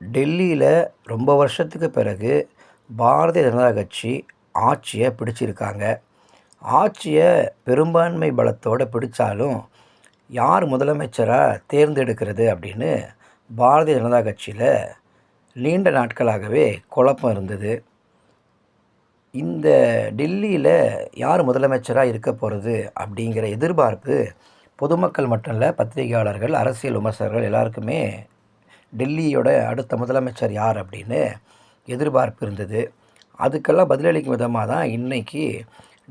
டெல்லியில் ரொம்ப வருஷத்துக்கு பிறகு பாரதிய ஜனதா கட்சி ஆட்சியை பிடிச்சிருக்காங்க. ஆட்சியை பெரும்பான்மை பலத்தோடு பிடித்தாலும் யார் முதலமைச்சராக தேர்ந்தெடுக்கிறது அப்படின்னு பாரதிய ஜனதா கட்சியில் நீண்ட நாட்களாகவே குழப்பம் இருந்தது. இந்த டெல்லியில் யார் முதலமைச்சராக இருக்க போகிறது அப்படிங்கிற எதிர்பார்ப்பு பொதுமக்கள் மட்டும் இல்லை பத்திரிகையாளர்கள் அரசியல் விமர்சகர்கள் எல்லாருக்குமே டெல்லியோட அடுத்த முதலமைச்சர் யார் அப்படின்னு எதிர்பார்ப்பு இருந்தது. அதுக்கெல்லாம் பதிலளிக்கும் விதமாக தான் இன்றைக்கி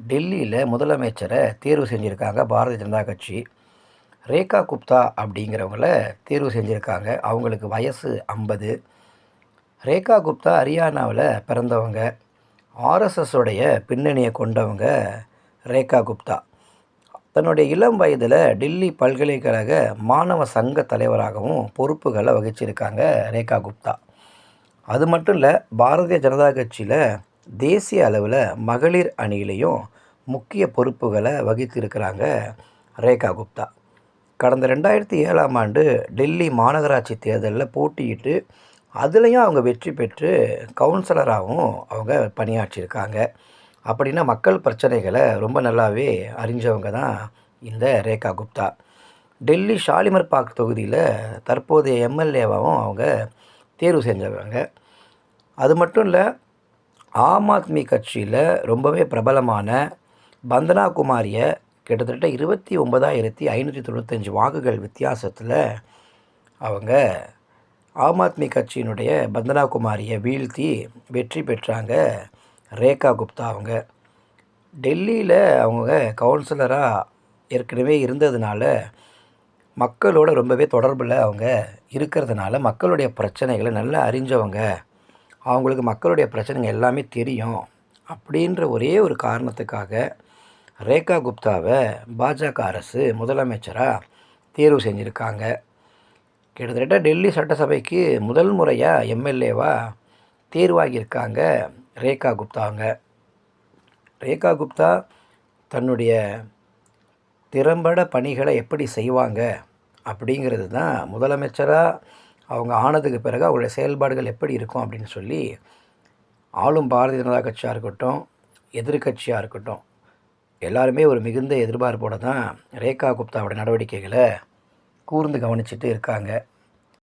டெல்லியில் முதலமைச்சரை தேர்வு செஞ்சுருக்காங்க பாரதிய ஜனதா கட்சி. ரேகா குப்தா அப்படிங்கிறவங்கள தேர்வு செஞ்சுருக்காங்க. அவங்களுக்கு வயசு ஐம்பது. ரேகா குப்தா ஹரியானாவில் பிறந்தவங்க. ஆர்எஸ்எஸ் உடைய பின்னணியை கொண்டவங்க ரேகா குப்தா. தன்னுடைய இளம் வயதில் டெல்லி பல்கலைக்கழக மாணவ சங்க தலைவராகவும் பொறுப்புகளை வகிச்சிருக்காங்க ரேகா குப்தா. அது மட்டும் இல்லை பாரதிய ஜனதா கட்சியில் தேசிய அளவில் மகளிர் அணியிலையும் முக்கிய பொறுப்புகளை வகித்திருக்கிறாங்க ரேகா குப்தா. கடந்த ரெண்டாயிரத்தி ஏழாம் ஆண்டு டெல்லி மாநகராட்சி தேர்தலில் போட்டியிட்டு அதுலேயும் அவங்க வெற்றி பெற்று கவுன்சிலராகவும் அவங்க பணியாற்றியிருக்காங்க அப்படின்னா மக்கள் பிரச்சனைகளை ரொம்ப நல்லாவே அறிஞ்சவங்க தான் இந்த ரேகா குப்தா. டெல்லி ஷாலிமர் பாக் தொகுதியில் தற்போதைய எம்எல்ஏவாகவும் அவங்க தேர்வு செஞ்சவங்க அது மட்டும் இல்லை ஆம் ஆத்மி கட்சியில் ரொம்பவே பிரபலமான பந்தனா குமாரியை கிட்டத்தட்ட இருபத்தி ஒன்பதாயிரத்தி ஐநூற்றி தொண்ணூத்தஞ்சு வாக்குகள் வித்தியாசத்தில் அவங்க ஆம் ஆத்மி கட்சியினுடைய பந்தனா குமாரியை வீழ்த்தி வெற்றி பெற்றாங்க. ரேகா குப்தா அவங்க. டெல்லியில் அவங்க கவுன்சிலராக ஏற்கனவே இருந்ததுனால மக்களோட ரொம்பவே தொடர்பில் அவங்க இருக்கிறதுனால மக்களுடைய பிரச்சனைகளை நல்லா அறிஞ்சவங்க. அவங்களுக்கு மக்களுடைய பிரச்சனைகள் எல்லாமே தெரியும் அப்படின்ற ஒரே ஒரு காரணத்துக்காக ரேகா குப்தாவை பாஜக அரசு முதலமைச்சராக தேர்வு செஞ்சுருக்காங்க. கிட்டத்தட்ட டெல்லி சட்டசபைக்கு முதல் முறையாக எம்எல்ஏவாக தேர்வாகியிருக்காங்க ரேகா குப்தாங்க ரேகா குப்தா தன்னுடைய திறம்பட பணிகளை எப்படி செய்வாங்க அப்படிங்கிறது தான் முதலமைச்சராக அவங்க ஆனதுக்கு பிறகு அவங்களுடைய செயல்பாடுகள் எப்படி இருக்கும் அப்படின்னு சொல்லி ஆளும் பாரதிய ஜனதா கட்சியாக இருக்கட்டும் எதிர்கட்சியாக இருக்கட்டும் எல்லாருமே ஒரு மிகுந்த எதிர்பார்ப்போடு தான் ரேகா குப்தாவோட நடவடிக்கைகளை கூர்ந்து கவனிச்சுட்டு இருக்காங்க.